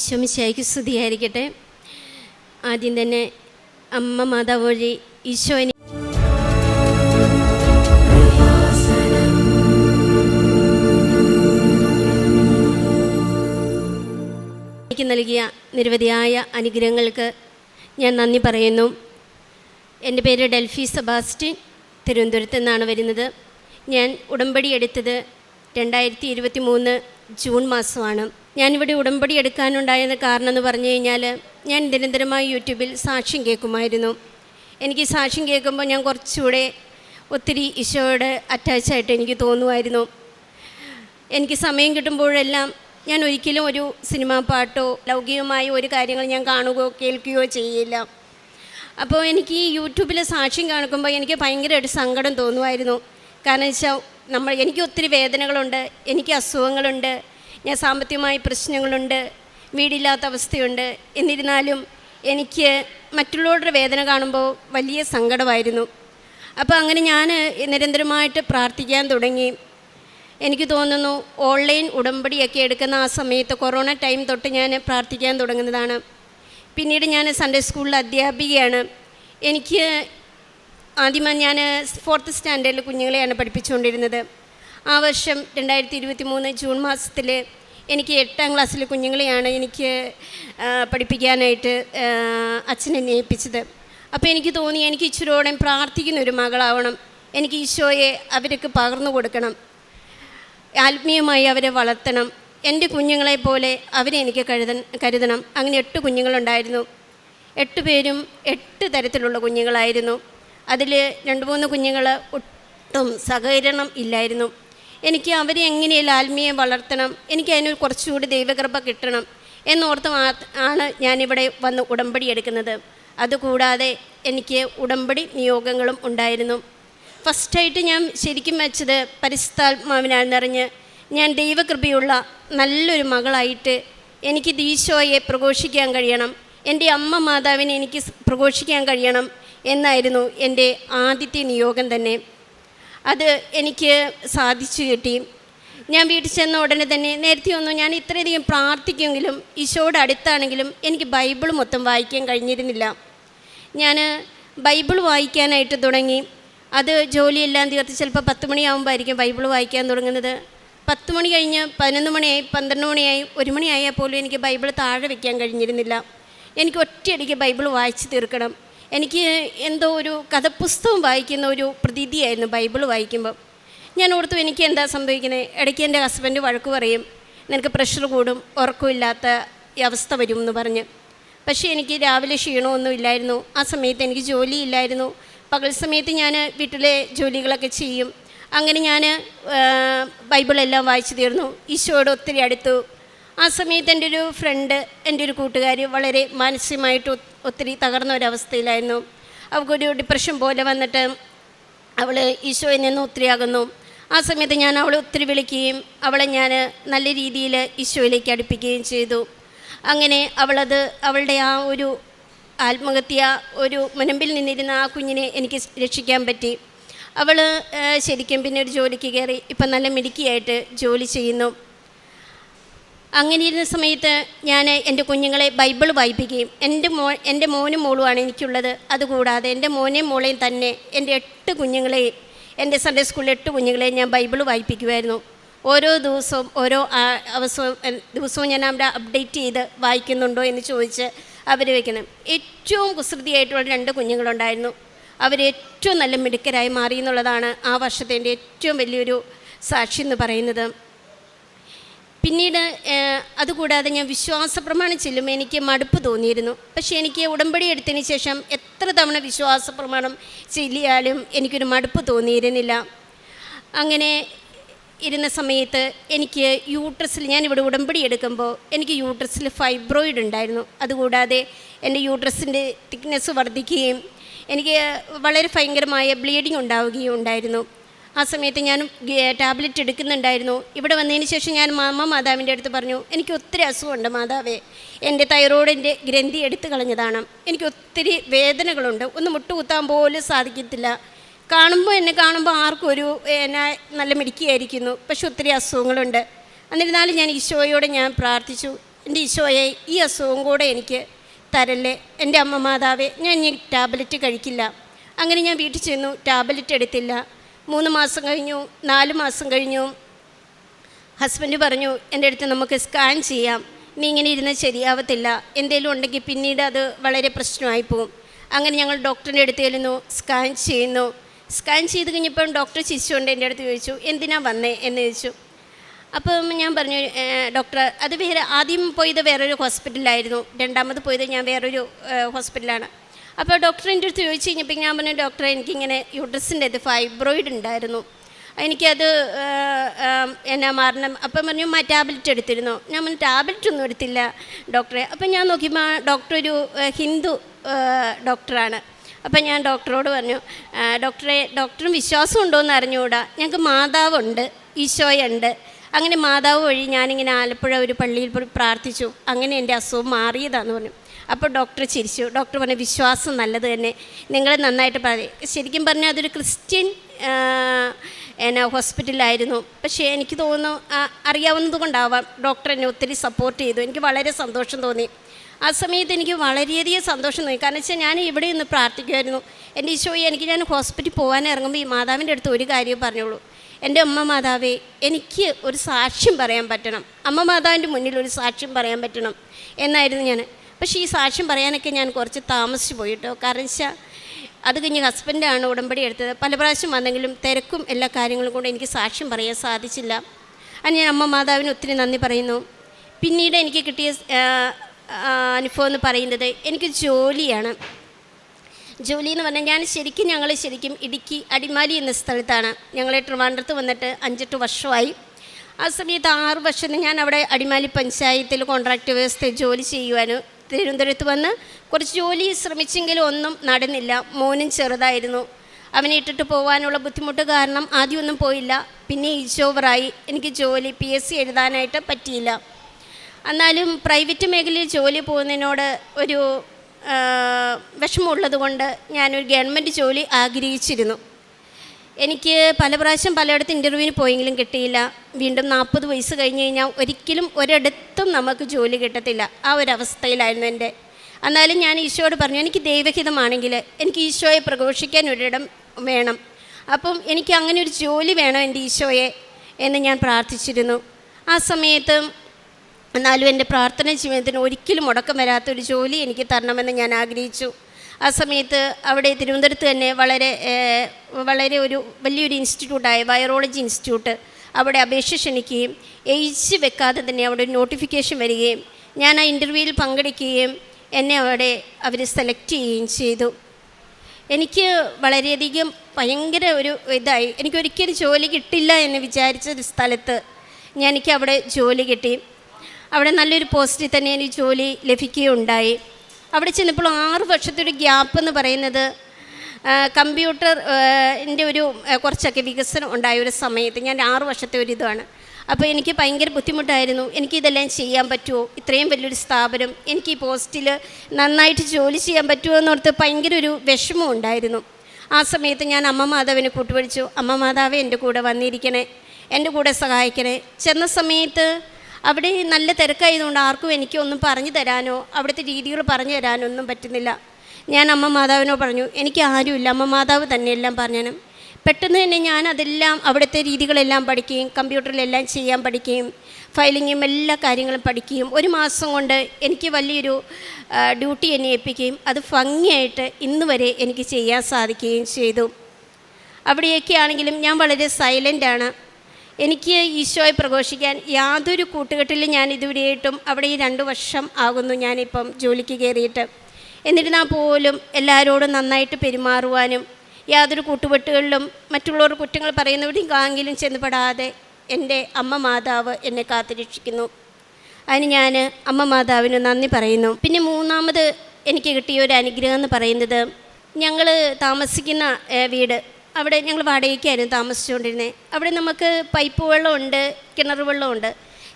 ഈശോമിശായിക്ക് സ്തുതിയായിരിക്കട്ടെ. ആദ്യം തന്നെ അമ്മ മാതാവ് വഴി ഈശോനെ എനിക്ക് നൽകിയ നിരവധിയായ അനുഗ്രഹങ്ങൾക്ക് ഞാൻ നന്ദി പറയുന്നു. എന്റെ പേര് ഡെൽഫി സെബാസ്റ്റ്യൻ തിരുവനന്തപുരത്ത് നിന്നാണ് വരുന്നത്. ഞാൻ ഉടമ്പടി എടുത്തത് രണ്ടായിരത്തി ഇരുപത്തി മൂന്ന് ജൂൺ മാസമാണ്. ഞാനിവിടെ ഉടമ്പടി എടുക്കാനുണ്ടായത് കാരണം എന്ന് പറഞ്ഞു കഴിഞ്ഞാൽ ഞാൻ നിരന്തരമായി യൂട്യൂബിൽ സാക്ഷ്യം കേൾക്കുമായിരുന്നു. എനിക്ക് സാക്ഷ്യം കേൾക്കുമ്പോൾ ഞാൻ കുറച്ചുകൂടെ ഒത്തിരി ഈശോയോട് അറ്റാച്ചായിട്ട് എനിക്ക് തോന്നുമായിരുന്നു. എനിക്ക് സമയം കിട്ടുമ്പോഴെല്ലാം ഞാൻ ഒരിക്കലും ഒരു സിനിമാ പാട്ടോ ലൗകികമായ ഒരു കാര്യങ്ങൾ ഞാൻ കാണുകയോ കേൾക്കുകയോ ചെയ്യില്ല. അപ്പോൾ എനിക്ക് ഈ യൂട്യൂബിൽ സാക്ഷ്യം കാണിക്കുമ്പോൾ എനിക്ക് ഭയങ്കരമായിട്ട് സങ്കടം തോന്നുമായിരുന്നു. കാരണം വെച്ചാൽ നമ്മൾ എനിക്ക് ഒത്തിരി വേദനകളുണ്ട് എനിക്ക് അസുഖങ്ങളുണ്ട് ഞാൻ സാമ്പത്തികമായ പ്രശ്നങ്ങളുണ്ട് വീടില്ലാത്ത അവസ്ഥയുണ്ട്. എന്നിരുന്നാലും എനിക്ക് മറ്റുള്ളവരുടെ വേദന കാണുമ്പോൾ വലിയ സങ്കടമായിരുന്നു. അപ്പോൾ അങ്ങനെ ഞാൻ നിരന്തരമായിട്ട് പ്രാർത്ഥിക്കാൻ തുടങ്ങി. എനിക്ക് തോന്നുന്നു ഓൺലൈൻ ഉടമ്പടിയൊക്കെ എടുക്കുന്ന ആ സമയത്ത് കൊറോണ ടൈം തൊട്ട് ഞാൻ പ്രാർത്ഥിക്കാൻ തുടങ്ങുന്നതാണ്. പിന്നീട് ഞാൻ സൺഡേ സ്കൂളിൽ അധ്യാപികയാണ്. എനിക്ക് ആദ്യമായി ഞാൻ ഫോർത്ത് സ്റ്റാൻഡേർഡിൽ കുഞ്ഞുങ്ങളെയാണ് പഠിപ്പിച്ചുകൊണ്ടിരുന്നത്. ആ വർഷം രണ്ടായിരത്തി ഇരുപത്തി മൂന്ന് ജൂൺ മാസത്തിൽ എനിക്ക് എട്ടാം ക്ലാസ്സിലെ കുഞ്ഞുങ്ങളെയാണ് എനിക്ക് പഠിപ്പിക്കാനായിട്ട് അച്ഛനെ ഏൽപ്പിച്ചത് അപ്പോൾ എനിക്ക് തോന്നി എനിക്ക് ഇച്ചിരോടെ പ്രാർത്ഥിക്കുന്ന ഒരു മകളാവണം. എനിക്ക് ഈശോയെ അവർക്ക് പകർന്നു കൊടുക്കണം. ആത്മീയമായി അവരെ വളർത്തണം. എന്റെ കുഞ്ഞുങ്ങളെ പോലെ അവരെ എനിക്ക് കരുത കരുതണം. അങ്ങനെ എട്ട് കുഞ്ഞുങ്ങളുണ്ടായിരുന്നു. എട്ട് പേരും എട്ട് തരത്തിലുള്ള കുഞ്ഞുങ്ങളായിരുന്നു. അതിൽ രണ്ട് മൂന്ന് കുഞ്ഞുങ്ങൾ ഒട്ടും സഹകരണം ഇല്ലായിരുന്നു. എനിക്ക് അവരെ എങ്ങനെയല്ല ആത്മീയം വളർത്തണം? എനിക്ക് അതിന് കുറച്ചുകൂടി ദൈവകൃപ കിട്ടണം എന്നോർത്ത് ആണ് ഞാനിവിടെ വന്ന് ഉടമ്പടി എടുക്കുന്നത്. അതുകൂടാതെ എനിക്ക് ഉടമ്പടി നിയോഗങ്ങളും ഉണ്ടായിരുന്നു. ഫസ്റ്റായിട്ട് ഞാൻ ശരിക്കും വെച്ചത് പരിസ്ഥാത്മാവിനാണെന്നറിഞ്ഞ് ഞാൻ ദൈവകൃപയുള്ള നല്ലൊരു മകളായിട്ട് എനിക്ക് ദീശോയെ പ്രഘോഷിക്കാൻ കഴിയണം. എന്റെ അമ്മ മാതാവിനെ എനിക്ക് പ്രഘോഷിക്കാൻ കഴിയണം. എന്നായിരുന്നു എന്റെ ആദ്യത്തെ നിയോഗം തന്നെ. അത് എനിക്ക് സാധിച്ചു കിട്ടി. ഞാൻ വീട്ടിൽ ചെന്ന ഉടനെ തന്നെ നേരത്തെ ഒന്നും ഞാൻ ഇത്രയധികം പ്രാർത്ഥിക്കുമെങ്കിലും ഈശോയുടെ അടുത്താണെങ്കിലും എനിക്ക് ബൈബിൾ മൊത്തം വായിക്കാൻ കഴിഞ്ഞിരുന്നില്ല. ഞാൻ ബൈബിൾ വായിക്കാനായിട്ട് തുടങ്ങി. അത് ജോലിയെല്ലാം തീർത്ത് ചിലപ്പോൾ പത്ത് മണിയാകുമ്പോഴായിരിക്കും ബൈബിൾ വായിക്കാൻ തുടങ്ങുന്നത്. പത്ത് മണി കഴിഞ്ഞ് പതിനൊന്ന് മണിയായി പന്ത്രണ്ട് മണിയായി ഒരു മണിയായാൽ പോലും എനിക്ക് ബൈബിൾ താഴെ വയ്ക്കാൻ കഴിഞ്ഞിരുന്നില്ല. എനിക്ക് ഒറ്റയടിക്ക് ബൈബിൾ വായിച്ച് തീർക്കണം. എനിക്ക് എന്തോ ഒരു കഥപുസ്തകം വായിക്കുന്ന ഒരു പ്രതീതിയായിരുന്നു ബൈബിൾ വായിക്കുമ്പോൾ ഞാൻ ഓർത്തു എനിക്ക് എന്താ സംഭവിക്കുന്നത് ഇടയ്ക്ക് എന്റെ ഹസ്ബൻഡ് വഴക്ക് പറയും നിനക്ക് പ്രഷർ കൂടും ഉറക്കമില്ലാത്ത അവസ്ഥ വരും എന്ന് പറഞ്ഞ്. പക്ഷേ എനിക്ക് രാവിലെ ക്ഷീണമൊന്നും ഇല്ലായിരുന്നു. ആ സമയത്ത് എനിക്ക് ജോലി ഇല്ലായിരുന്നു പകൽ സമയത്ത് ഞാൻ വീട്ടിലെ ജോലികളൊക്കെ ചെയ്യും. അങ്ങനെ ഞാൻ ബൈബിളെല്ലാം വായിച്ചു തീർന്നു. ഈശോയോട് ഒത്തിരി അടുത്തു. ആ സമയത്ത് എന്റെ ഒരു ഫ്രണ്ട് എന്റെ ഒരു കൂട്ടുകാരി വളരെ മാനസികമായിട്ട് ഒത്തിരി തകർന്ന ഒരവസ്ഥയിലായിരുന്നു അവൾക്കൊരു ഡിപ്രഷൻ പോലെ വന്നിട്ട് അവൾ ഈശോയിൽ നിന്ന് ഒത്തിരി അകന്നു ആ സമയത്ത് ഞാൻ അവളെ ഒത്തിരി വിളിക്കുകയും അവളെ ഞാൻ നല്ല രീതിയിൽ ഈശോയിലേക്ക് അടുപ്പിക്കുകയും ചെയ്തു. അങ്ങനെ അവളത് അവളുടെ ആ ഒരു ആത്മഹത്യ ഒരു മുനമ്പിൽ നിന്നിരുന്ന ആ കുഞ്ഞിനെ എനിക്ക് രക്ഷിക്കാൻ പറ്റി. അവൾ ശരിക്കും പിന്നെ ഒരു ജോലിക്ക് കയറി ഇപ്പം നല്ല മിടുക്കിയായിട്ട് ജോലി ചെയ്യുന്നു. അങ്ങനെ ഇരുന്ന സമയത്ത് ഞാൻ എന്റെ കുഞ്ഞുങ്ങളെ ബൈബിൾ വായിപ്പിക്കുകയും എന്റെ മോ എന്റെ മോനും മോളുമാണ് എനിക്കുള്ളത്. അതുകൂടാതെ എന്റെ മോനെയും മോളെയും തന്നെ എന്റെ എട്ട് കുഞ്ഞുങ്ങളെയും എന്റെ സൺഡേ സ്കൂളിലെ എട്ട് കുഞ്ഞുങ്ങളെയും ഞാൻ ബൈബിൾ വായിപ്പിക്കുമായിരുന്നു. ഓരോ ദിവസവും ഓരോ അവസരം ദിവസവും ഞാൻ അവിടെ അപ്ഡേറ്റ് ചെയ്ത് വായിക്കുന്നുണ്ടോ എന്ന് ചോദിച്ച് അവർ വയ്ക്കണം ഏറ്റവും കുസൃതിയായിട്ടുള്ള രണ്ട് കുഞ്ഞുങ്ങളുണ്ടായിരുന്നു. അവർ ഏറ്റവും നല്ല മിടുക്കരായി മാറി എന്നുള്ളതാണ് ആ വർഷത്തെ എന്റെ ഏറ്റവും വലിയൊരു സാക്ഷി എന്ന് പറയുന്നത്. പിന്നീട് അതുകൂടാതെ ഞാൻ വിശ്വാസ പ്രമാണം ചെല്ലുമ്പോൾ എനിക്ക് മടുപ്പ് തോന്നിയിരുന്നു. പക്ഷേ എനിക്ക് ഉടമ്പടി എടുത്തതിന് ശേഷം എത്ര തവണ വിശ്വാസ പ്രമാണം ചെല്ലിയാലും എനിക്കൊരു മടുപ്പ് തോന്നിയിരുന്നില്ല. അങ്ങനെ ഇരുന്ന സമയത്ത് എനിക്ക് യൂട്രസിൽ ഞാനിവിടെ ഉടമ്പടി എടുക്കുമ്പോൾ എനിക്ക് യൂട്രസിൽ ഫൈബ്രോയിഡ് ഉണ്ടായിരുന്നു. അതുകൂടാതെ എന്റെ യൂട്രസിന്റെ തിക്നെസ് വർദ്ധിക്കുകയും എനിക്ക് വളരെ ഭയങ്കരമായ ബ്ലീഡിങ് ഉണ്ടാവുകയും ഉണ്ടായിരുന്നു. ആ സമയത്ത് ഞാൻ ടാബ്ലറ്റ് എടുക്കുന്നുണ്ടായിരുന്നു. ഇവിടെ വന്നതിന് ശേഷം ഞാൻ മാമ മാതാവിന്റെ അടുത്ത് പറഞ്ഞു എനിക്ക് ഒത്തിരി അസുഖമുണ്ട് മാതാവേ. എന്റെ തൈറോയിഡിന്റെ ഗ്രന്ഥി എടുത്തു കളഞ്ഞതാണ്. എനിക്ക് ഒത്തിരി വേദനകളുണ്ട്. ഒന്ന് മുട്ടുകുത്താൻ പോലും സാധിക്കത്തില്ല. കാണുമ്പോൾ എന്നെ കാണുമ്പോൾ ആർക്കും ഒരു എന്നെ നല്ല മിടുക്കിയായിരിക്കുന്നു. പക്ഷെ ഒത്തിരി അസുഖങ്ങളുണ്ട്. എന്നിരുന്നാലും ഞാൻ ഈശോയോട് ഞാൻ പ്രാർത്ഥിച്ചു. എന്റെ ഈശോയെ ഈ അസുഖം കൂടെ എനിക്ക് തരല്ലേ. എന്റെ അമ്മ മാതാവേ ഞാൻ ഇനി ടാബ്ലറ്റ് കഴിക്കില്ല. അങ്ങനെ ഞാൻ വീട്ടിൽ ചെന്നു ടാബ്ലറ്റ് എടുത്തില്ല. മൂന്ന് മാസം കഴിഞ്ഞു നാല് മാസം കഴിഞ്ഞു. ഹസ്ബൻഡ് പറഞ്ഞു എന്റെ അടുത്ത് നമുക്ക് സ്കാൻ ചെയ്യാം. നീ ഇങ്ങനെ ഇരുന്ന് ശരിയാവത്തില്ല. എന്തെങ്കിലും ഉണ്ടെങ്കിൽ പിന്നീട് അത് വളരെ പ്രശ്നമായി പോകും. അങ്ങനെ ഞങ്ങൾ ഡോക്ടറിന്റെ അടുത്ത് ചെല്ലുന്നു സ്കാൻ ചെയ്യുന്നു. സ്കാൻ ചെയ്ത് കഴിഞ്ഞപ്പോൾ ഡോക്ടർ ചിരിച്ചുകൊണ്ട് എന്റെ അടുത്ത് ചോദിച്ചു എന്തിനാ വന്നേ? എന്ന് ചോദിച്ചു. അപ്പം ഞാൻ പറഞ്ഞു ഡോക്ടർ അത് വേറെ ആദ്യം പോയത് വേറൊരു ഹോസ്പിറ്റലായിരുന്നു രണ്ടാമത് പോയത് ഞാൻ വേറൊരു ഹോസ്പിറ്റലാണ് അപ്പോൾ ഡോക്ടറിന്റെ അടുത്ത് ചോദിച്ചു കഴിഞ്ഞപ്പോൾ ഞാൻ പറഞ്ഞു ഡോക്ടറെ എനിക്കിങ്ങനെ യൂട്രസിന്റെ ഇത് ഫൈബ്രോയിഡ് ഉണ്ടായിരുന്നു. എനിക്കത് എന്നാ മാറണം അപ്പം പറഞ്ഞു മാ ടാബ്ലറ്റ് എടുത്തിരുന്നു. ഞാൻ പറഞ്ഞു ടാബ്ലറ്റ് ഒന്നും എടുത്തില്ല ഡോക്ടറെ. അപ്പം ഞാൻ നോക്കിയപ്പോൾ ഡോക്ടർ ഒരു ഹിന്ദു ഡോക്ടറാണ്. അപ്പം ഞാൻ ഡോക്ടറോട് പറഞ്ഞു ഡോക്ടറെ ഡോക്ടറും വിശ്വാസം ഉണ്ടോ എന്ന് അറിഞ്ഞുകൂടാ? ഞങ്ങൾക്ക് മാതാവുണ്ട് ഈശോയുണ്ട്. അങ്ങനെ മാതാവ് വഴി ഞാനിങ്ങനെ ആലപ്പുഴ ഒരു പള്ളിയിൽ പോയി പ്രാർത്ഥിച്ചു. അങ്ങനെ എന്റെ അസുഖം മാറിയതാന്ന് പറഞ്ഞു. അപ്പോൾ ഡോക്ടർ ചിരിച്ചു. ഡോക്ടർ പറഞ്ഞു വിശ്വാസം നല്ലത് തന്നെ. നിങ്ങൾ നന്നായിട്ട് പറയും ശരിക്കും പറഞ്ഞാൽ അതൊരു ക്രിസ്ത്യൻ എന്നാ ഹോസ്പിറ്റലായിരുന്നു പക്ഷേ എനിക്ക് തോന്നുന്നു അറിയാവുന്നത് കൊണ്ടാവാം ഡോക്ടർ എന്നെ ഒത്തിരി സപ്പോർട്ട് ചെയ്തു. എനിക്ക് വളരെ സന്തോഷം തോന്നി. ആ സമയത്ത് എനിക്ക് വളരെയധികം സന്തോഷം തോന്നി. കാരണം വെച്ചാൽ ഞാൻ ഇവിടെ നിന്ന് പ്രാർത്ഥിക്കുമായിരുന്നു എന്റെ ഈശോയെ എനിക്ക് ഞാൻ ഹോസ്പിറ്റലിൽ പോകാൻ ഇറങ്ങുമ്പോൾ ഈ മാതാവിന്റെ അടുത്ത് ഒരു കാര്യം പറഞ്ഞോളൂ എന്റെ അമ്മ മാതാവേ എനിക്ക് ഒരു സാക്ഷ്യം പറയാൻ പറ്റണം. അമ്മ മാതാവിന്റെ മുന്നിൽ ഒരു സാക്ഷ്യം പറയാൻ പറ്റണം എന്നായിരുന്നു ഞാൻ പക്ഷേ ഈ സാക്ഷ്യം പറയാനൊക്കെ ഞാൻ കുറച്ച് താമസിച്ചു പോയിട്ടോ. കാരണം വെച്ചാൽ അത് കഴിഞ്ഞ് ഹസ്ബൻഡാണ് ഉടമ്പടി എടുത്തത്. പല പ്രാവശ്യം വന്നെങ്കിലും തിരക്കും എല്ലാ കാര്യങ്ങളും കൊണ്ട് എനിക്ക് സാക്ഷ്യം പറയാൻ സാധിച്ചില്ല. അത് ഞാൻ അമ്മ മാതാവിന് ഒത്തിരി നന്ദി പറയുന്നു. പിന്നീട് എനിക്ക് കിട്ടിയ അനുഭവം എന്ന് പറയുന്നത് എനിക്ക് ജോലിയാണ്. ജോലി എന്ന് പറഞ്ഞാൽ ഞാൻ ശരിക്കും ഞങ്ങൾ ശരിക്കും ഇടുക്കി അടിമാലി എന്ന സ്ഥലത്താണ്. ഞങ്ങൾ ട്രിവാൻഡ്രത്ത് വന്നിട്ട് അഞ്ചെട്ട് വർഷമായി. ആ സമയത്ത് ആറ് വർഷം ഞാൻ അവിടെ അടിമാലി പഞ്ചായത്തിൽ കോൺട്രാക്ട് വ്യവസ്ഥയിൽ ജോലി ചെയ്യുവാനും തിരുവനന്തപുരത്ത് വന്ന് കുറച്ച് ജോലി ശ്രമിച്ചെങ്കിലും ഒന്നും നടന്നില്ല. മോനും ചെറുതായിരുന്നു. അവനെ ഇട്ടിട്ട് പോകാനുള്ള ബുദ്ധിമുട്ട് കാരണം ആദ്യമൊന്നും പോയില്ല. പിന്നെ ഈച്ച് ഓവറായി എനിക്ക് ജോലി പി എസ് സി എഴുതാനായിട്ട് പറ്റിയില്ല. എന്നാലും പ്രൈവറ്റ് മേഖലയിൽ ജോലി പോകുന്നതിനോട് ഒരു വിഷമമുള്ളതുകൊണ്ട് വിഷമമുള്ളത് കൊണ്ട് ഞാനൊരു ഗവൺമെന്റ് ജോലി ആഗ്രഹിച്ചിരുന്നു. എനിക്ക് പല പ്രാവശ്യം പലയിടത്ത് ഇന്റർവ്യൂവിന് പോയെങ്കിലും കിട്ടിയില്ല. വീണ്ടും നാൽപ്പത് വയസ്സ് കഴിഞ്ഞ് കഴിഞ്ഞാൽ ഒരിക്കലും ഒരിടത്തും നമുക്ക് ജോലി കിട്ടത്തില്ല. ആ ഒരു എന്റെ. എന്നാലും ഞാൻ ഈശോയോട് പറഞ്ഞു എനിക്ക് ദൈവഹിതമാണെങ്കിൽ എനിക്ക് ഈശോയെ പ്രഘോഷിക്കാൻ ഒരിടം വേണം. അപ്പം എനിക്ക് അങ്ങനെ ഒരു ജോലി വേണം എന്റെ ഈശോയെ എന്ന് ഞാൻ പ്രാർത്ഥിച്ചിരുന്നു. ആ സമയത്ത് എന്നാലും എന്റെ പ്രാർത്ഥന ജീവിതത്തിന് ഒരിക്കലും മുടക്കം വരാത്തൊരു ജോലി എനിക്ക് തരണമെന്ന് ഞാൻ ആഗ്രഹിച്ചു. ആ സമയത്ത് അവിടെ തിരുവനന്തപുരത്ത് തന്നെ വളരെ വളരെ ഒരു വലിയൊരു ഇൻസ്റ്റിറ്റ്യൂട്ടായ വൈറോളജി ഇൻസ്റ്റിറ്റ്യൂട്ട് അവിടെ അപേക്ഷ ക്ഷണിക്കുകയും എയ്ച്ച് വെക്കാതെ തന്നെ അവിടെ ഒരു നോട്ടിഫിക്കേഷൻ വരികയും ഞാൻ ആ ഇന്റർവ്യൂവിൽ പങ്കെടുക്കുകയും എന്നെ അവിടെ അവർ സെലക്ട് ചെയ്യുകയും ചെയ്തു. എനിക്ക് വളരെയധികം ഭയങ്കര ഒരു ഇതായി. എനിക്കൊരിക്കലും ജോലി കിട്ടില്ല എന്ന് വിചാരിച്ച ഒരു സ്ഥലത്ത് ഞാൻ എനിക്ക് അവിടെ ജോലി കിട്ടി. അവിടെ നല്ലൊരു പോസ്റ്റിൽ തന്നെ എനിക്ക് ജോലി ലഭിക്കുകയുണ്ടായി. അവിടെ ചെന്നപ്പോൾ ആറ് വർഷത്തെ ഒരു ഗ്യാപ്പ് എന്ന് പറയുന്നത് കമ്പ്യൂട്ടർ എന്റെ ഒരു കുറച്ചൊക്കെ വികസനം ഉണ്ടായ ഒരു സമയത്ത് ഞാൻ ആറ് വർഷത്തെ ഒരു ഇതാണ്. അപ്പോൾ എനിക്ക് ഭയങ്കര ബുദ്ധിമുട്ടായിരുന്നു. എനിക്ക് എനിക്കിതെല്ലാം ചെയ്യാൻ പറ്റുമോ? ഇത്രയും വലിയൊരു സ്ഥാപനം എനിക്ക് ഈ പോസ്റ്റിൽ നന്നായിട്ട് ജോലി ചെയ്യാൻ പറ്റുമോ എന്നോർത്ത് ഭയങ്കര ഒരു വിഷമം ഉണ്ടായിരുന്നു. ആ സമയത്ത് ഞാൻ അമ്മ മാതാവിനെ കൂട്ടുപിടിച്ചു അമ്മ മാതാവ് എന്റെ കൂടെ വന്നിരിക്കണേ എന്റെ കൂടെ സഹായിക്കണേ. ചെന്ന സമയത്ത് അവിടെ നല്ല തിരക്കായതുകൊണ്ട് ആർക്കും എനിക്കൊന്നും പറഞ്ഞു തരാനോ അവിടുത്തെ രീതികൾ പറഞ്ഞു തരാനോ ഒന്നും പറ്റുന്നില്ല. ഞാൻ അമ്മ മാതാവിനോ പറഞ്ഞു എനിക്ക് ആരുമില്ല അമ്മ മാതാവ് തന്നെ എല്ലാം പെട്ടെന്ന് തന്നെ ഞാൻ അതെല്ലാം അവിടുത്തെ രീതികളെല്ലാം പഠിക്കുകയും കമ്പ്യൂട്ടറിലെല്ലാം ചെയ്യാൻ പഠിക്കുകയും ഫയലിങ്ങും എല്ലാ കാര്യങ്ങളും പഠിക്കുകയും ഒരു മാസം കൊണ്ട് എനിക്ക് വലിയൊരു ഡ്യൂട്ടി എന്നെ ഏൽപ്പിക്കുകയും അത് ഭംഗിയായിട്ട് ഇന്ന് വരെ എനിക്ക് ചെയ്യാൻ സാധിക്കുകയും ചെയ്തു. അവിടെയൊക്കെ ആണെങ്കിലും ഞാൻ വളരെ സൈലന്റാണ് എനിക്ക് ഈശോയെ പ്രഘോഷിക്കാൻ യാതൊരു കൂട്ടുകെട്ടിലും ഞാൻ ഇതുവരെയായിട്ടും അവിടെ ഈ രണ്ട് വർഷം ആകുന്നു ഞാനിപ്പം ജോലിക്ക് കയറിയിട്ട്. എന്നിരുന്നാൽ പോലും എല്ലാവരോടും നന്നായിട്ട് പെരുമാറുവാനും യാതൊരു കൂട്ടുകെട്ടുകളിലും മറ്റുള്ളവർ കുറ്റങ്ങൾ പറയുന്നവരെങ്കിലും ചെന്നുപെടാതെ എന്റെ അമ്മ മാതാവ് എന്നെ കാത്തുരക്ഷിക്കുന്നു. അതിന് ഞാൻ അമ്മ മാതാവിന് നന്ദി പറയുന്നു. പിന്നെ മൂന്നാമത് എനിക്ക് കിട്ടിയ ഒരു അനുഗ്രഹം എന്ന് പറയുന്നത് ഞങ്ങൾ താമസിക്കുന്ന വീട്. അവിടെ ഞങ്ങൾ വാടകയ്ക്കായിരുന്നു താമസിച്ചുകൊണ്ടിരുന്നത് അവിടെ നമുക്ക് പൈപ്പ് വെള്ളമുണ്ട് കിണർ വെള്ളമുണ്ട്.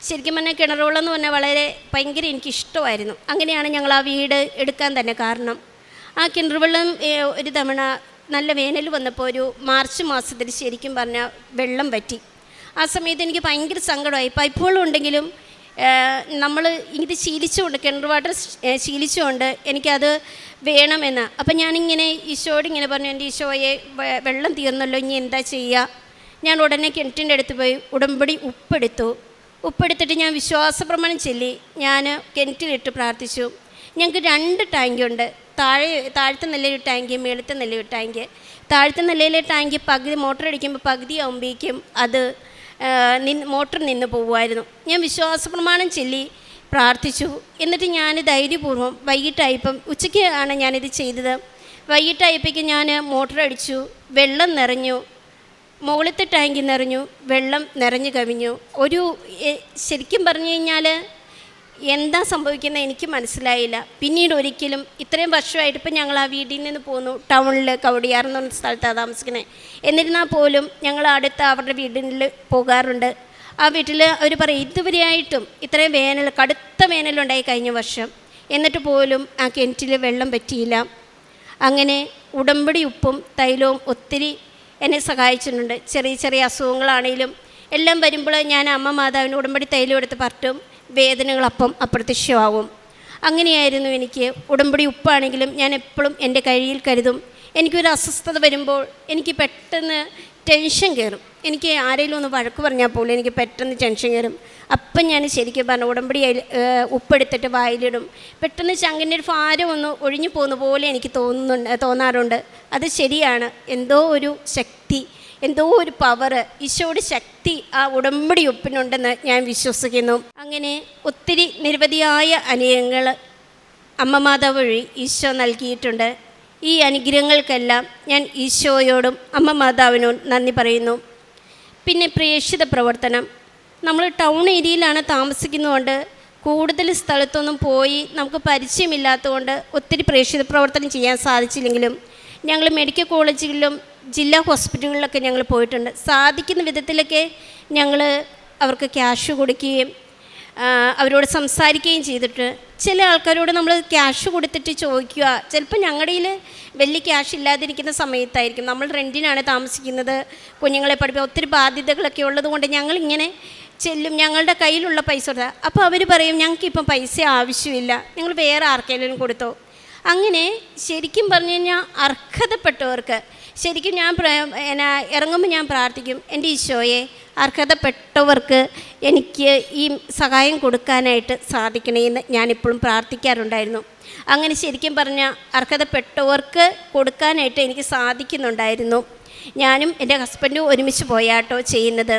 ശരിക്കും പറഞ്ഞാൽ കിണർ വെള്ളം എന്ന് പറഞ്ഞാൽ വളരെ ഭയങ്കര എനിക്കിഷ്ടമായിരുന്നു. അങ്ങനെയാണ് ഞങ്ങൾ ആ വീട് എടുക്കാൻ തന്നെ കാരണം. ആ കിണർ വെള്ളം ഒരു തവണ നല്ല വേനൽ വന്നപ്പോൾ ഒരു മാർച്ച് മാസത്തിൽ ശരിക്കും പറഞ്ഞാൽ വെള്ളം പറ്റി ആ സമയത്ത് എനിക്ക് ഭയങ്കര സങ്കടമായി. പൈപ്പ് വെള്ളം ഉണ്ടെങ്കിലും നമ്മൾ ഇത് ശീലിച്ചുകൊണ്ട് കിണർ വാട്ടർ ശീലിച്ചുകൊണ്ട് എനിക്കത് വേണമെന്ന്. അപ്പം ഞാനിങ്ങനെ ഈശോയോട് ഇങ്ങനെ പറഞ്ഞു എന്റെ ഈശോയെ വെള്ളം തീർന്നല്ലോ ഇനി എന്താ ചെയ്യുക ഞാൻ ഉടനെ കിണറ്റിന്റെ അടുത്ത് പോയി ഉടമ്പടി ഉപ്പെടുത്തു. ഉപ്പെടുത്തിട്ട് ഞാൻ വിശ്വാസപ്രമാണം ചൊല്ലി. ഞാൻ കിണറ്റിലിട്ട് പ്രാർത്ഥിച്ചു. ഞങ്ങൾക്ക് രണ്ട് ടാങ്കുണ്ട്. താഴെ താഴത്തെ നിലയിൽ ടാങ്ക് മേളത്തെ നിലയിൽ ടാങ്ക്. താഴത്തെ നിലയിലെ ടാങ്ക് പകുതി മോട്ടർ അടിക്കുമ്പോൾ പകുതി ആകുമ്പോഴേക്കും അത് മോട്ടർ നിന്ന് പോകുമായിരുന്നു ഞാൻ വിശ്വാസപ്രമാണം ചൊല്ലി പ്രാർത്ഥിച്ചു. എന്നിട്ട് ഞാൻ ധൈര്യപൂർവം വൈകിട്ടായപ്പം ഉച്ചയ്ക്ക് ആണ് ഞാനിത് ചെയ്തത്. വൈകിട്ടായപ്പോൾ ഞാൻ മോട്ടർ അടിച്ചു വെള്ളം നിറഞ്ഞു. മുകളിലത്തെ ടാങ്കിൽ നിറഞ്ഞു വെള്ളം നിറഞ്ഞു കവിഞ്ഞു. ഒരു ശരിക്കും പറഞ്ഞു കഴിഞ്ഞാൽ എന്താ സംഭവിക്കുന്നത് എനിക്ക് മനസ്സിലായില്ല. പിന്നീട് ഒരിക്കലും ഇത്രയും വർഷമായിട്ട് ഇപ്പം ഞങ്ങൾ ആ വീട്ടിൽ നിന്ന് പോന്നു ടൗണിൽ കവടിയാർ എന്ന് പറഞ്ഞ സ്ഥലത്താണ് താമസിക്കുന്നത് എന്നിരുന്നാൽ പോലും ഞങ്ങൾ അടുത്ത് അവരുടെ വീടിൽ പോകാറുണ്ട്. ആ വീട്ടിൽ അവർ പറയും ഇതുവരെയായിട്ടും ഇത്രയും വേനൽ കടുത്ത വേനലുണ്ടായി കഴിഞ്ഞ വർഷം. എന്നിട്ട് പോലും ആ കിണറ്റിൽ വെള്ളം പറ്റിയില്ല. അങ്ങനെ ഉടമ്പടി ഉപ്പും തൈലവും ഒത്തിരി എന്നെ സഹായിച്ചിട്ടുണ്ട്. ചെറിയ ചെറിയ അസുഖങ്ങളാണെങ്കിലും എല്ലാം വരുമ്പോൾ ഞാൻ അമ്മ മാതാവിന് ഉടമ്പടി തൈലം എടുത്ത് പറ്റും വേദനകളപ്പം അപ്രത്യക്ഷമാവും. അങ്ങനെയായിരുന്നു എനിക്ക്. ഉടമ്പടി ഉപ്പാണെങ്കിലും ഞാൻ എപ്പോഴും എന്റെ കയ്യിൽ കരുതും. എനിക്കൊരു അസ്വസ്ഥത വരുമ്പോൾ എനിക്ക് പെട്ടെന്ന് ടെൻഷൻ കയറും എനിക്ക് ആരെങ്കിലും ഒന്ന് വഴക്ക് പറഞ്ഞാൽ പോലും എനിക്ക് പെട്ടെന്ന് ടെൻഷൻ കയറും അപ്പം ഞാൻ ശരിക്കും പറഞ്ഞു ഉടമ്പടി ഉപ്പെടുത്തിട്ട് വായിലിടും. പെട്ടെന്ന് ചങ്കിന്റെ ഒരു ഭാരം ഒന്ന് ഒഴിഞ്ഞു പോകുന്ന പോലെ എനിക്ക് തോന്നുന്നുണ്ട് തോന്നാറുണ്ട്. അത് ശരിയാണ്. എന്തോ ഒരു ശക്തി എന്തോ ഒരു പവർ ഈശോയുടെ ശക്തി ആ ഉടമ്പടി ഒപ്പിനുണ്ടെന്ന് ഞാൻ വിശ്വസിക്കുന്നു. അങ്ങനെ ഒത്തിരി നിരവധിയായ അനുഗ്രഹങ്ങൾ അമ്മ മാതാവ് വഴി ഈശോ നൽകിയിട്ടുണ്ട്. ഈ അനുഗ്രഹങ്ങൾക്കെല്ലാം ഞാൻ ഈശോയോടും അമ്മ മാതാവിനോടും നന്ദി പറയുന്നു. പിന്നെ പ്രേക്ഷിത പ്രവർത്തനം. നമ്മൾ ടൗൺ ഏരിയയിലാണ് താമസിക്കുന്നതുകൊണ്ട് കൂടുതൽ സ്ഥലത്തൊന്നും പോയി നമുക്ക് പരിചയമില്ലാത്തതുകൊണ്ട് ഒത്തിരി പ്രേക്ഷിത പ്രവർത്തനം ചെയ്യാൻ സാധിച്ചില്ലെങ്കിലും ഞങ്ങൾ മെഡിക്കൽ കോളേജുകളിലും ജില്ലാ ഹോസ്പിറ്റലുകളിലൊക്കെ ഞങ്ങൾ പോയിട്ടുണ്ട്. സാധിക്കുന്ന വിധത്തിലൊക്കെ ഞങ്ങൾ അവർക്ക് ക്യാഷ് കൊടുക്കുകയും അവരോട് സംസാരിക്കുകയും ചെയ്തിട്ട് ചില ആൾക്കാരോട് നമ്മൾ ക്യാഷ് കൊടുത്തിട്ട് ചോദിക്കുക. ചിലപ്പോൾ ഞങ്ങളുടെ കയ്യിൽ വലിയ ക്യാഷ് ഇല്ലാതിരിക്കുന്ന സമയത്തായിരിക്കും. നമ്മൾ റെന്റിനാണ് താമസിക്കുന്നത്. കുഞ്ഞുങ്ങളെ പഠിപ്പിക്കുക ഒത്തിരി ബാധ്യതകളൊക്കെ ഉള്ളതുകൊണ്ട് ഞങ്ങളിങ്ങനെ ചെല്ലും. ഞങ്ങളുടെ കയ്യിലുള്ള പൈസ കൊടുത്താൽ അപ്പോൾ അവർ പറയും ഞങ്ങൾക്കിപ്പം പൈസ ആവശ്യമില്ല. ഞങ്ങൾ വേറെ ആർക്കെങ്കിലും കൊടുത്തോ? അങ്ങനെ ശരിക്കും പറഞ്ഞു കഴിഞ്ഞാൽ അർഹതപ്പെട്ടവർക്ക് ശരിക്കും ഞാൻ എന്നാ ഇറങ്ങുമ്പോൾ ഞാൻ പ്രാർത്ഥിക്കും എന്റെ ഈശോയെ അർഹതപ്പെട്ടവർക്ക് എനിക്ക് ഈ സഹായം കൊടുക്കാനായിട്ട് സാധിക്കണമെന്ന് ഞാനിപ്പോഴും പ്രാർത്ഥിക്കാറുണ്ടായിരുന്നു. അങ്ങനെ ശരിക്കും പറഞ്ഞാൽ അർഹതപ്പെട്ടവർക്ക് കൊടുക്കാനായിട്ട് എനിക്ക് സാധിക്കുന്നുണ്ടായിരുന്നു. ഞാനും എന്റെ ഹസ്ബൻഡും ഒരുമിച്ച് പോയാട്ടോ ചെയ്യുന്നത്.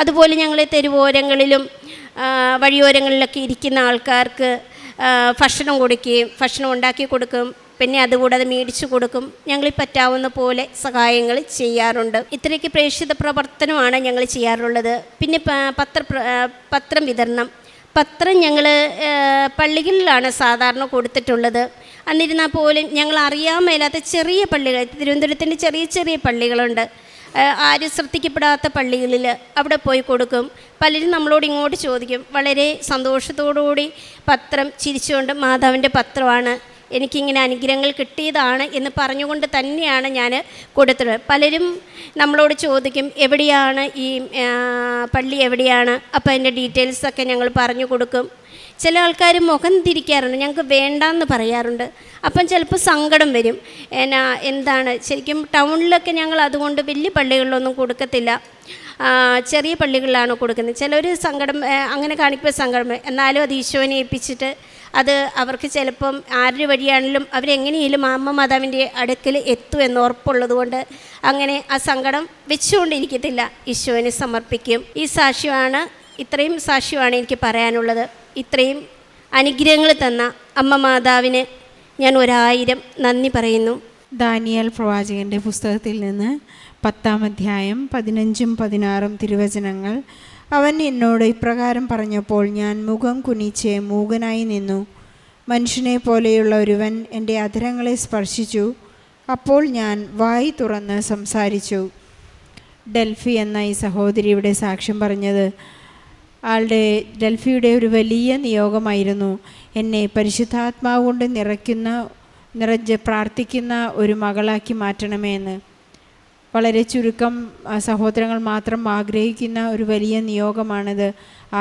അതുപോലെ ഞങ്ങൾ തെരുവോരങ്ങളിലും വഴിയോരങ്ങളിലൊക്കെ ഇരിക്കുന്ന ആൾക്കാർക്ക് ഭക്ഷണം കൊടുക്കുകയും ഭക്ഷണം ഉണ്ടാക്കി കൊടുക്കും. പിന്നെ അതുകൂടാതെ മേടിച്ചു കൊടുക്കും. ഞങ്ങൾ പറ്റാവുന്ന പോലെ സഹായങ്ങൾ ചെയ്യാറുണ്ട്. ഇത്രയ്ക്ക് പ്രേക്ഷിത പ്രവർത്തനമാണ് ഞങ്ങൾ ചെയ്യാറുള്ളത്. പിന്നെ പത്ര പത്രം വിതരണം. പത്രം ഞങ്ങൾ പള്ളികളിലാണ് സാധാരണ കൊടുത്തിട്ടുള്ളത്. എന്നിരുന്നാൽ പോലും ഞങ്ങൾ അറിയാൻ മേലാത്ത ചെറിയ പള്ളികൾ തിരുവനന്തപുരത്തിന്റെ ചെറിയ ചെറിയ പള്ളികളുണ്ട്. ആരും ശ്രദ്ധിക്കപ്പെടാത്ത പള്ളികളിൽ അവിടെ പോയി കൊടുക്കും. പലരും നമ്മളോട് ഇങ്ങോട്ട് ചോദിക്കും. വളരെ സന്തോഷത്തോടുകൂടി പത്രം ചിരിച്ചുകൊണ്ട് മാതാവിന്റെ പത്രമാണ്. എനിക്കിങ്ങനെ അനുഗ്രഹങ്ങൾ കിട്ടിയതാണ് എന്ന് പറഞ്ഞുകൊണ്ട് തന്നെയാണ് ഞാൻ കൊടുത്തത്. പലരും നമ്മളോട് ചോദിക്കും എവിടെയാണ് ഈ പള്ളി എവിടെയാണ്? അപ്പോൾ അതിന്റെ ഡീറ്റെയിൽസൊക്കെ ഞങ്ങൾ പറഞ്ഞു കൊടുക്കും. ചില ആൾക്കാർ മുഖം തിരിക്കാറുണ്ട് ഞങ്ങൾക്ക് വേണ്ടാന്ന് പറയാറുണ്ട്. അപ്പം ചിലപ്പോൾ സങ്കടം വരും. എന്നാ എന്താണ്? ശരിക്കും ടൗണിലൊക്കെ ഞങ്ങൾ അതുകൊണ്ട് വലിയ പള്ളികളിലൊന്നും കൊടുക്കത്തില്ല. ചെറിയ പള്ളികളിലാണ് കൊടുക്കുന്നത്. ചിലർ സങ്കടം അങ്ങനെ കാണിക്കുമ്പോൾ സങ്കടം. എന്നാലും അത് ഈശോനെ ഏൽപ്പിച്ചിട്ട് അത് അവർക്ക് ചിലപ്പം ആരുടെ വഴിയാണെങ്കിലും അവരെങ്ങനെയെങ്കിലും അമ്മ മാതാവിന്റെ അടുക്കൽ എത്തും എന്ന് ഉറപ്പുള്ളത് കൊണ്ട് അങ്ങനെ ആ സങ്കടം വെച്ചുകൊണ്ടിരിക്കത്തില്ല. ഈശോനെ സമർപ്പിക്കും. ഈ സാക്ഷ്യമാണ് ഇത്രയും സാക്ഷ്യമാണ് എനിക്ക് പറയാനുള്ളത്. ഇത്രയും അനുഗ്രഹങ്ങൾ തന്ന അമ്മ മാതാവിന് ഞാൻ ഒരായിരം നന്ദി പറയുന്നു. ദാനിയൽ പ്രവാചകന്റെ പുസ്തകത്തിൽ നിന്ന് പത്താം അധ്യായം പതിനഞ്ചും പതിനാറും തിരുവചനങ്ങൾ അവൻ എന്നോട് ഇപ്രകാരം പറഞ്ഞപ്പോൾ ഞാൻ മുഖം കുനിച്ച് മൂകനായി നിന്നു. മനുഷ്യനെ പോലെയുള്ള ഒരുവൻ എന്റെ അധരങ്ങളെ സ്പർശിച്ചു. അപ്പോൾ ഞാൻ വായി തുറന്ന് സംസാരിച്ചു. ഡെൽഫി എന്ന ഈ സഹോദരിയുടെ സാക്ഷ്യം പറഞ്ഞത് ആളുടെ ഡൽഫിയുടെ ഒരു വലിയ നിയോഗമായിരുന്നു. എന്നെ പരിശുദ്ധാത്മാവ് കൊണ്ട് നിറയ്ക്കുന്ന നിറഞ്ഞ് പ്രാർത്ഥിക്കുന്ന ഒരു മകളാക്കി മാറ്റണമേ എന്ന് വളരെ ചുരുക്കം സഹോദരങ്ങൾ മാത്രം ആഗ്രഹിക്കുന്ന ഒരു വലിയ നിയോഗമാണിത്.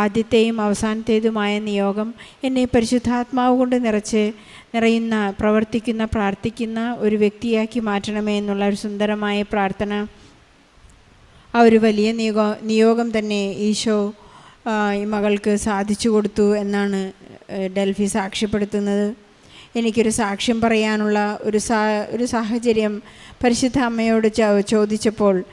ആദ്യത്തെയും അവസാനത്തേതുമായ നിയോഗം എന്നെ പരിശുദ്ധാത്മാവ് കൊണ്ട് നിറച്ച് നിറയുന്ന പ്രവർത്തിക്കുന്ന പ്രാർത്ഥിക്കുന്ന ഒരു വ്യക്തിയാക്കി മാറ്റണമേ എന്നുള്ള ഒരു സുന്ദരമായ പ്രാർത്ഥന ആ ഒരു വലിയ നിയോഗ നിയോഗം തന്നെ ഈശോ ഈ മകൾക്ക് സാധിച്ചു കൊടുത്തു എന്നാണ് ഡൽഹി സാക്ഷ്യപ്പെടുത്തുന്നത്. എനിക്കൊരു സാക്ഷ്യം പറയാനുള്ള ഒരു സാ ഒരു സാഹചര്യം പരിശുദ്ധ അമ്മയോട് ചോദിച്ചപ്പോൾ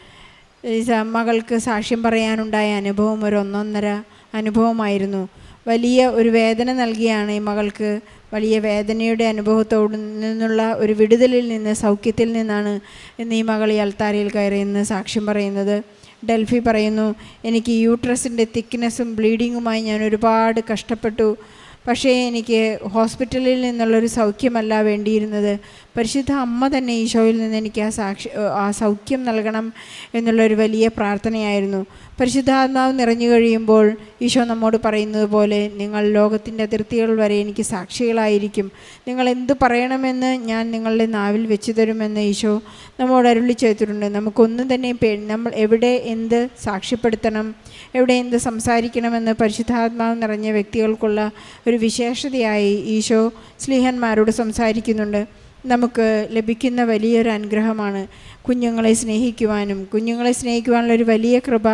മകൾക്ക് സാക്ഷ്യം പറയാനുണ്ടായ അനുഭവം ഒരു ഒന്നൊന്നര അനുഭവമായിരുന്നു. വലിയ ഒരു വേദന നൽകിയാണ് ഈ മകൾക്ക്. വലിയ വേദനയുടെ അനുഭവത്തോട് നിന്നുള്ള ഒരു വിടുതലിൽ നിന്ന് സൗഖ്യത്തിൽ നിന്നാണ് ഇന്ന് ഈ മകൾ ഈ അൽത്താരയിൽ കയറി ഇന്ന് സാക്ഷ്യം പറയുന്നത്. ഡൽഫി പറയുന്നു എനിക്ക് യൂട്രസിന്റെ തിക്നെസ്സും ബ്ലീഡിങ്ങുമായി ഞാൻ ഒരുപാട് കഷ്ടപ്പെട്ടു. പക്ഷേ എനിക്ക് ഹോസ്പിറ്റലിൽ നിന്നുള്ളൊരു സൗഖ്യമല്ല വേണ്ടിയിരുന്നത്. പരിശുദ്ധ അമ്മ തന്നെ ഈശോയിൽ നിന്ന് എനിക്ക് ആ സാക്ഷി ആ സൗഖ്യം നൽകണം എന്നുള്ളൊരു വലിയ പ്രാർത്ഥനയായിരുന്നു. പരിശുദ്ധാത്മാവ് നിറഞ്ഞു കഴിയുമ്പോൾ ഈശോ നമ്മോട് പറയുന്നത് പോലെ നിങ്ങൾ ലോകത്തിന്റെ അതിർത്തികൾ വരെ എനിക്ക് സാക്ഷികളായിരിക്കും. നിങ്ങൾ എന്ത് പറയണമെന്ന് ഞാൻ നിങ്ങളുടെ നാവിൽ വെച്ചു തരുമെന്ന് ഈശോ നമ്മോട് അരുളി ചെയ്തിട്ടുണ്ട്. നമുക്കൊന്നും തന്നെ നമ്മൾ എവിടെ എന്ത് സാക്ഷ്യപ്പെടുത്തണം എവിടെ എന്ത് സംസാരിക്കണമെന്ന് പരിശുദ്ധാത്മാവ് നിറഞ്ഞ വ്യക്തികൾക്കുള്ള ഒരു വിശേഷതയായി ഈശോ സ്ലീഹന്മാരോട് സംസാരിക്കുന്നുണ്ട്. നമുക്ക് ലഭിക്കുന്ന വലിയൊരു അനുഗ്രഹമാണ് കുഞ്ഞുങ്ങളെ സ്നേഹിക്കുവാനും കുഞ്ഞുങ്ങളെ സ്നേഹിക്കുവാനുള്ള ഒരു വലിയ കൃപ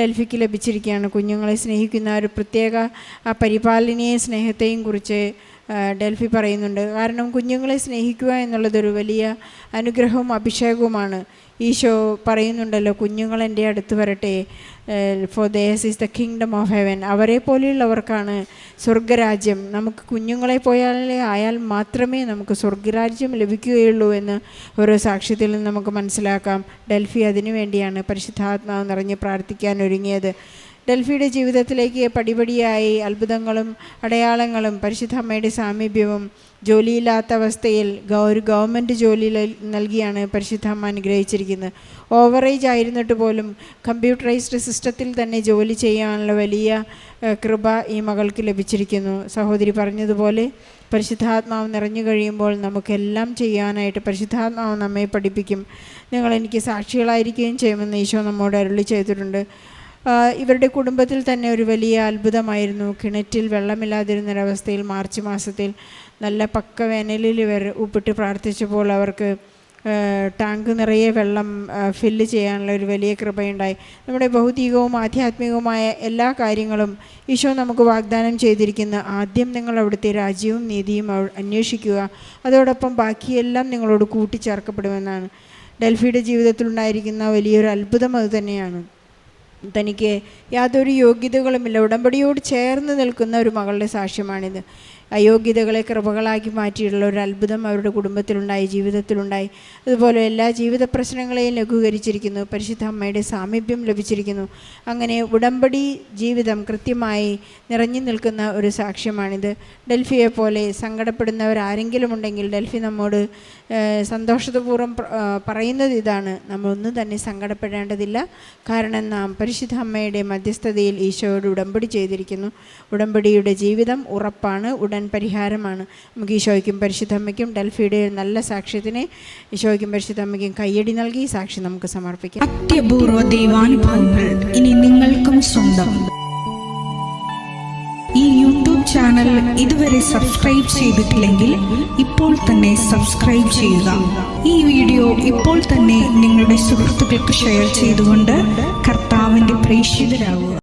ഡൽഹിക്ക് ലഭിച്ചിരിക്കുകയാണ്. കുഞ്ഞുങ്ങളെ സ്നേഹിക്കുന്ന ഒരു പ്രത്യേക ആ പരിപാലനയെയും സ്നേഹത്തെയും കുറിച്ച് ആ, ഡൽഹി പറയുന്നുണ്ട് കാരണം കുഞ്ഞുങ്ങളെ സ്നേഹിക്കുക എന്നുള്ളതൊരു വലിയ അനുഗ്രഹവും അഭിഷേകവുമാണ്. ഈശോ പറയുന്നുണ്ടല്ലോ കുഞ്ഞുങ്ങൾ എന്റെ അടുത്ത് വരട്ടെ for theirs is the kingdom of heaven അവരെ പോലെയുള്ളവർക്കാണ് സ്വർഗരാജ്യം. നമുക്ക് കുഞ്ഞുങ്ങളെ പോയാലേ ആയാൽ മാത്രമേ നമുക്ക് സ്വർഗരാജ്യം ലഭിക്കുകയുള്ളൂ എന്ന് ഓരോ സാക്ഷ്യത്തിൽ നിന്ന് നമുക്ക് മനസ്സിലാക്കാം. ഡൽഹി അതിനുവേണ്ടിയാണ് പരിശുദ്ധാത്മാവ് നിറഞ്ഞ് പ്രാർത്ഥിക്കാൻ ഒരുങ്ങിയത്. ഡൽഹിയുടെ ജീവിതത്തിലേക്ക് പടിപടിയായി അത്ഭുതങ്ങളും അടയാളങ്ങളും പരിശുദ്ധ അമ്മയുടെ സാമീപ്യവും ജോലിയില്ലാത്ത അവസ്ഥയിൽ ഒരു ഗവൺമെന്റ് ജോലി നൽകിയാണ് പരിശുദ്ധ അമ്മ അനുഗ്രഹിച്ചിരിക്കുന്നത്. ഓവറേജ് ആയിരുന്നിട്ട് പോലും കമ്പ്യൂട്ടറൈസ്ഡ് സിസ്റ്റത്തിൽ തന്നെ ജോലി ചെയ്യാനുള്ള വലിയ കൃപ ഈ മകൾക്ക് ലഭിച്ചിരിക്കുന്നു. സഹോദരി പറഞ്ഞതുപോലെ പരിശുദ്ധാത്മാവ് നിറഞ്ഞു കഴിയുമ്പോൾ നമുക്കെല്ലാം ചെയ്യാനായിട്ട് പരിശുദ്ധാത്മാവ് നമ്മെ പഠിപ്പിക്കും. നിങ്ങൾ എനിക്ക് സാക്ഷികളായിരിക്കുകയും ചെയ്യുമെന്ന് ഈശോ നമ്മോട് അരുളി ചെയ്തിട്ടുണ്ട്. ഇവരുടെ കുടുംബത്തിൽ തന്നെ ഒരു വലിയ അത്ഭുതമായിരുന്നു. കിണറ്റിൽ വെള്ളമില്ലാതിരുന്നൊരവസ്ഥയിൽ മാർച്ച് മാസത്തിൽ നല്ല പക്ക വേനലിൽ ഇവർ ഉപ്പിട്ട് പ്രാർത്ഥിച്ചപ്പോൾ അവർക്ക് ടാങ്ക് നിറയെ വെള്ളം ഫില്ല് ചെയ്യാനുള്ള ഒരു വലിയ കൃപയുണ്ടായി. നമ്മുടെ ഭൗതികവും ആധ്യാത്മികവുമായ എല്ലാ കാര്യങ്ങളും ഈശോ നമുക്ക് വാഗ്ദാനം ചെയ്തിരിക്കുന്ന ആദ്യം നിങ്ങൾ അവിടുത്തെ രാജ്യവും നീതിയും അന്വേഷിക്കുക. അതോടൊപ്പം ബാക്കിയെല്ലാം നിങ്ങളോട് കൂട്ടിച്ചേർക്കപ്പെടുമെന്നാണ്. ഡൽഹിയുടെ ജീവിതത്തിലുണ്ടായിരിക്കുന്ന വലിയൊരു അത്ഭുതം അത് തന്നെയാണ്. തനിക്ക് യാതൊരു യോഗ്യതകളുമില്ല ഉടമ്പടിയോട് ചേർന്ന് നിൽക്കുന്ന ഒരു മകളുടെ സാക്ഷ്യമാണിത്. അയോഗ്യതകളെ കൃപകളാക്കി മാറ്റിയിട്ടുള്ള ഒരു അത്ഭുതം അവരുടെ കുടുംബത്തിലുണ്ടായി ജീവിതത്തിലുണ്ടായി. അതുപോലെ എല്ലാ ജീവിത പ്രശ്നങ്ങളെയും ലഘൂകരിച്ചിരിക്കുന്നു. പരിശുദ്ധ അമ്മയുടെ സാമീപ്യം ലഭിച്ചിരിക്കുന്നു. അങ്ങനെ ഉടമ്പടി ജീവിതം കൃത്യമായി നിറഞ്ഞു നിൽക്കുന്ന ഒരു സാക്ഷ്യമാണിത്. ഡൽഹിയെ പോലെ സങ്കടപ്പെടുന്നവർ ആരെങ്കിലും ഉണ്ടെങ്കിൽ ഡൽഹി നമ്മോട് സന്തോഷപൂർവം പറയുന്നത് ഇതാണ്. നമ്മളൊന്നും തന്നെ സങ്കടപ്പെടേണ്ടതില്ല. കാരണം നാം പരിശുദ്ധ അമ്മയുടെ മധ്യസ്ഥതയിൽ ഈശോയോട് ഉടമ്പടി ചെയ്തിരിക്കുന്നു. ഉടമ്പടിയുടെ ജീവിതം ഉറപ്പാണ്. ഉടൻ പരിഹാരമാണ്. നമുക്ക് ഈശോയ്ക്കും പരിശുദ്ധ അമ്മയ്ക്കും ഡൽഹിയുടെ ഒരു നല്ല സാക്ഷ്യത്തിനെ ഈശോയ്ക്കും പരിശുദ്ധ അമ്മയ്ക്കും കയ്യടി നൽകി സാക്ഷി നമുക്ക് സമർപ്പിക്കാം. അത്യപൂർവ ദൈവാനുഭവങ്ങൾ ഇനി നിങ്ങൾക്കും സ്വന്തം. ഈ യൂട്യൂബ് ചാനൽ ഇതുവരെ സബ്സ്ക്രൈബ് ചെയ്തിട്ടില്ലെങ്കിൽ ഇപ്പോൾ തന്നെ സബ്സ്ക്രൈബ് ചെയ്യുക. ഈ വീഡിയോ ഇപ്പോൾ തന്നെ നിങ്ങളുടെ സുഹൃത്തുക്കൾക്ക് ഷെയർ ചെയ്തുകൊണ്ട് കർത്താവിന്റെ പ്രേക്ഷിതരാകുക